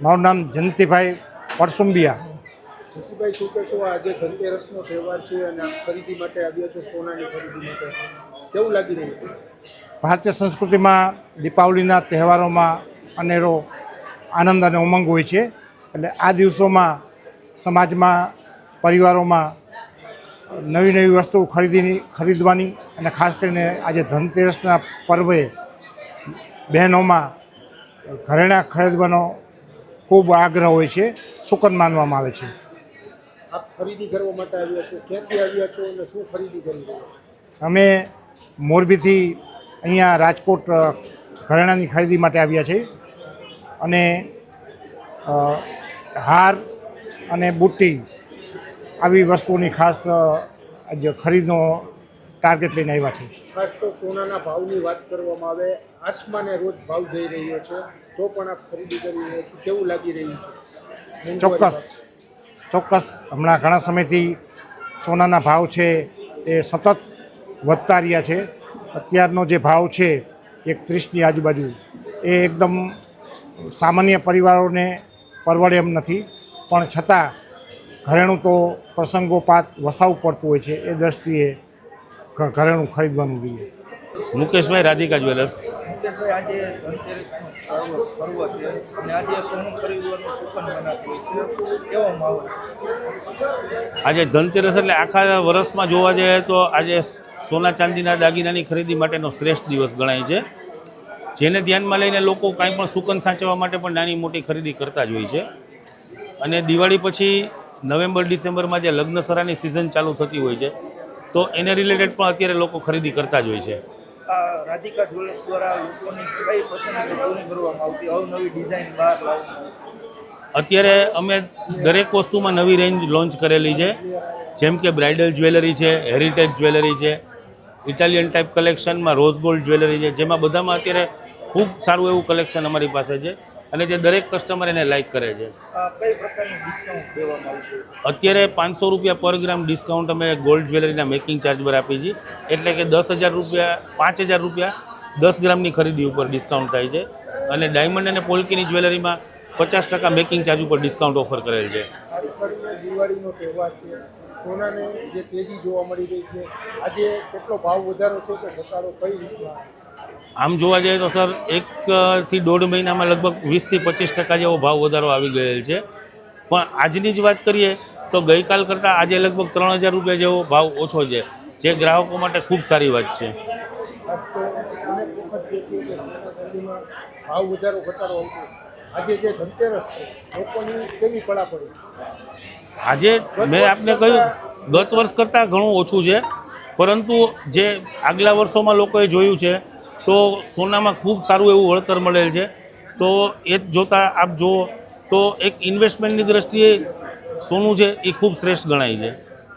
મારું નામ જયંતિભાઈ પરસુંબિયા. જતીભાઈ શું કહેશો? આજે ધનતેરસનો તહેવાર છે અને ખરીદી માટે આવ્યા છો સોનાની ખરીદી માટે. કેવું લાગી રહ્યું છે? ભારતીય સંસ્કૃતિમાં દીપાવલીના તહેવારોમાં અનેરો આનંદ અને ઉમંગ હોય છે. એટલે આ દિવસોમાં સમાજમાં પરિવારોમાં નવી નવી વસ્તુ ખરીદીની ખરીદવાની અને ખાસ કરીને આજે ધનતેરસના પર્વે બહેનોમાં ઘરેણાં ખરીદવાનો ખૂબ આગ્રહ હોય છે સુકન માનવામાં આવે છે. આપ ખરીદી કરવા માટે આવ્યા છો ક્યાંથી આવ્યા છો અને શું ખરીદી કરી રહ્યા અમે મોરબીથી અહીંયા રાજકોટ ઘરેણાની ખરીદી માટે આવ્યા છે. અને હાર અને બુટ્ટી આવી વસ્તુઓની ખાસ ખરીદનો ટાર્ગેટ લઈને આવ્યા છે. ખાસ તો સોનાના ભાવની વાત કરવામાં આવે આસમાને રોજ ભાવ જઈ રહ્યો છે. તો પણ આપ ખરીદી કરી રહ્યા છો. કેવું લાગી રહ્યું છે? ચોક્કસ. ચોક્કસ. હમણાં ઘણા સમયથી સોનાના ભાવ છે એ સતત વધતા રહ્યા છે. અત્યારનો જે ભાવ છે એક ત્રીસની આજુબાજુ એ એકદમ સામાન્ય પરિવારોને પરવડે એમ નથી. પણ છતાં ઘરેણું તો પ્રસંગોપાત વસાવવું પડતું હોય છે. એ દ્રષ્ટિએ ઘરેણું ખરીદવાનું જોઈએ. મુકેશભાઈ રાધિકા જ્વેલર્સ. આજે ધનતેરસનો પર્વ પર્વ છે અને આજે સોનું ખરીદવાનું સુકન બનાવ્યું છે. કેવો માહોલ આજે ધનતેરસ એટલે આખા વર્ષમાં જોવા જઈએ તો આજે સોના ચાંદીના દાગીનાની ખરીદી માટેનો શ્રેષ્ઠ દિવસ ગણાય છે. જેને ધ્યાનમાં લઈને લોકો કાંઈ પણ સુકન સાચવવા માટે પણ નાની મોટી ખરીદી કરતા જ હોય છે. અને દિવાળી પછી નવેમ્બર ડિસેમ્બરમાં જે લગ્નસરાની સિઝન ચાલુ થતી હોય છે તો એને રિલેટેડ પણ અત્યારે લોકો ખરીદી કરતા જ હોય છે. રાધિકા જ્વેલર્સ દ્વારા લોકોની કઈ પસંદ પૂરી કરવામાં આવતી અવનવી ડિઝાઇન બહાર અત્યારે અમે દરેક વસ્તુમાં નવી રેન્જ લોન્ચ કરેલી છે. જેમ કે બ્રાઇડલ જ્વેલરી છે હેરિટેજ જ્વેલરી છે ઇટાલિયન ટાઈપ કલેક્શનમાં રોઝ ગોલ્ડ જ્વેલરી છે. જેમાં બધામાં અત્યારે ખૂબ સારું એવું કલેક્શન અમારી પાસે છે. અને જે દરેક કસ્ટમર એને લાઇક કરે છે. કઈ પ્રકારનું ડિસ્કાઉન્ટ દેવામાં આવતું અત્યારે પાંચસો રૂપિયા પર ગ્રામ ડિસ્કાઉન્ટ અમે ગોલ્ડ જ્વેલરીના મેકિંગ ચાર્જ પર આપી છીએ. એટલે કે દસ હજાર રૂપિયા પાંચ હજાર રૂપિયા દસ ગ્રામની ખરીદી ઉપર ડિસ્કાઉન્ટ થાય છે. અને ડાયમંડ અને પોલ્કીની જ્વેલરીમાં પચાસ ટકા મેકિંગ ચાર્જ ઉપર ડિસ્કાઉન્ટ ઓફર કરેલ છે. ખાસ કરીને દિવાળીનો તહેવાર છે. સોનાને જે તેજી જોવા મળી રહી છે. આજે કેટલો ભાવ વધારો છે કે ઘટાડો કઈ રીતના? આમ જોવા જઈએ તો સર એક થી દોઢ મહિનામાં લગભગ વીસથી પચીસ ટકા જેવો ભાવ વધારો આવી ગયેલ છે. પણ આજની જ વાત કરીએ તો ગઈકાલ કરતાં આજે લગભગ ત્રણ હજાર રૂપિયા જેવો ભાવ ઓછો છે જે ગ્રાહકો માટે ખૂબ સારી વાત છે. ખાસ તો અનેક વખત જે છે કે સોના ચાંદીમાં ભાવ વધારો ઘટાડો આજે જે ધનતેરસ છે લોકોની કેવી પડા પડી? આજે મેં આપને કહ્યું ગત વર્ષ કરતાં ઘણું ઓછું છે પરંતુ જે આગલા વર્ષોમાં લોકોએ જોયું છે તો સોનામાં ખૂબ સારું એવું વળતર મળેલ છે. તો એ જ જોતાં આપ જુઓ, તો એક ઇન્વેસ્ટમેન્ટની દ્રષ્ટિએ સોનું છે એ ખૂબ શ્રેષ્ઠ ગણાય છે.